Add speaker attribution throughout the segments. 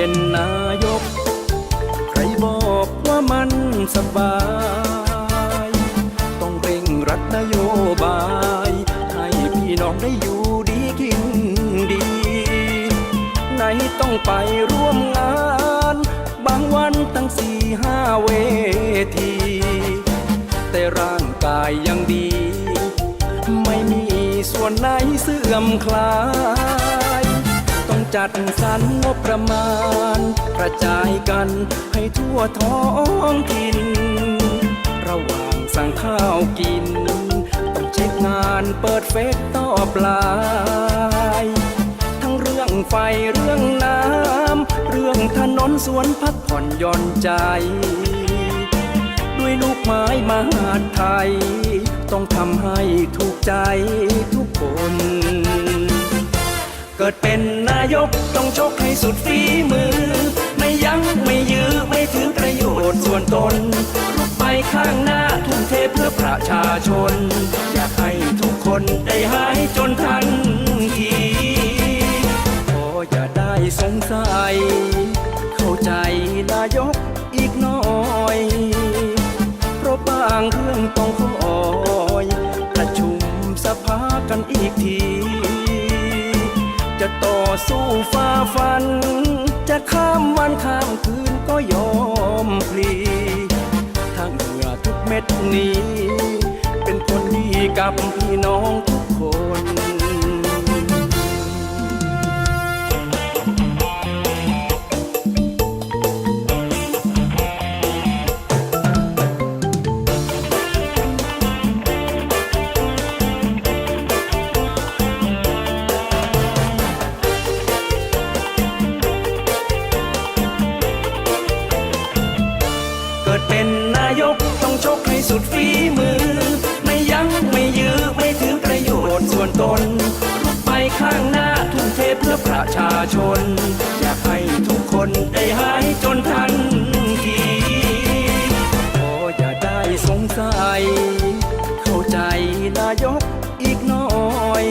Speaker 1: เป็นนายก ใครบอกว่ามันสบาย ต้องเร่งรัดนโยบาย ให้พี่น้องได้อยู่ดีกินดี ไหนต้องไปร่วมงาน บางวันตั้งสี่ห้าเวที แต่ร่างกายยังดี ไม่มีส่วนไหนเสื่อมคลาย จัดสรรงบประมาณ กระจายกันให้ทั่วท้องถิ่น ระหว่างสั่งข้าวกิน ต้องเช็คงานเปิดเฟซต่อบไลน์ทั้งเรื่องไฟเรื่องน้ำ เรื่องถนนสวนพักผ่อนย่อนใจ ด้วยลูกไม้มหาดไทย ต้องทำให้ถูกใจทุกคน ดเป็นนายกต้องชกให้สุดฝีมือ ไม่ยั้งไม่ยื้อไม่ถือประโยชน์ส่วนตนลุกไปข้างหน้าทุ่มเทเพื่อประชาชน อยากให้ทุกคนได้หายจนทันทีพออย่าได้สงสัย เข้าใจนายกอีกน่อย เพราะบางเรื่องต้องคอ ฝ่าฟัน จะข้ามวันข้ามคืนก็ยอมพลีถ้าเหงื่อทุกเม็ดนี้ เป็นคนดีกับพี่น้อง เกิดเป็นนายกต้องชกให้สุดฝีมือ ไม่ยั้งไม่ยื้อไม่ถือประโยชน์ส่วนตนลุกไปข้างหน้าทุ่มเทเพื่อประชาชน อยากให้ทุกคนได้หายจนทันทีพออย่าได้สงสัย เข้าใจนายกอีกน่อย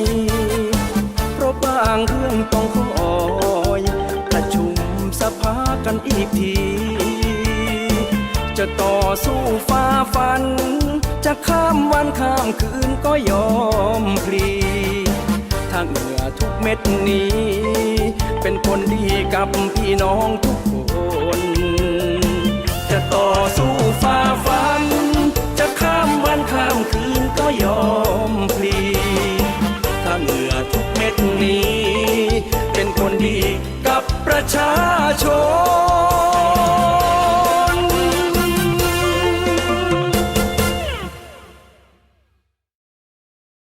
Speaker 1: เพราะบางเรื่องต้อง สู้ฝ่าฟัน จะข้ามวันข้ามคืนก็ยอมพลีถ้าเหงื่อทุกเม็ดนี้ เป็นคนดีกับพี่น้องทุกคน จะต่อสู้ฝ่าฟัน จะข้ามวันข้ามคืนก็ยอมพลีถ้าเหงื่อทุกเม็ดนี้ เป็นคนดีกับประชาชน